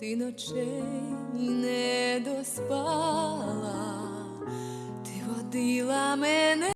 ти ночей не доспала, ти водила мене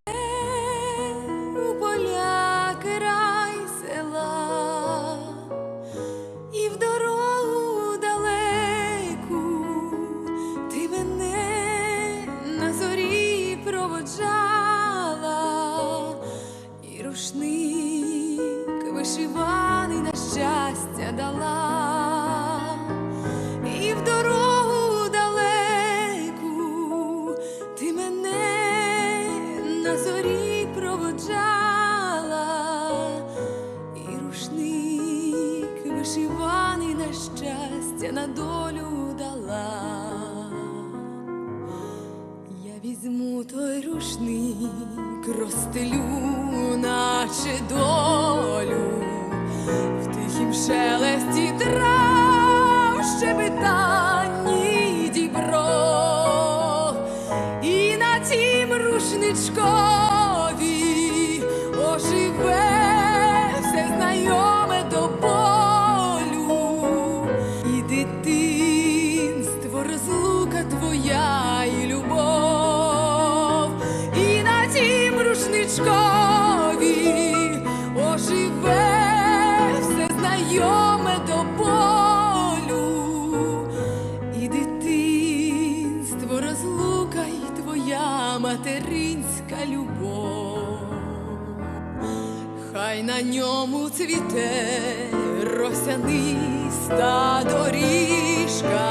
вишиваний на щастя на долю дала. Я візьму той рушник, розстелю, наче долю, в тихім шелесті трав, щебетанні дібро, і на тім рушничкові дитинство, розлука твоя і любов, і на тім рушничкові оживе все знайоме до болю, і дитинство, розлука і твоя материнська любов. Хай на ньому цвіте росяниста доріжка,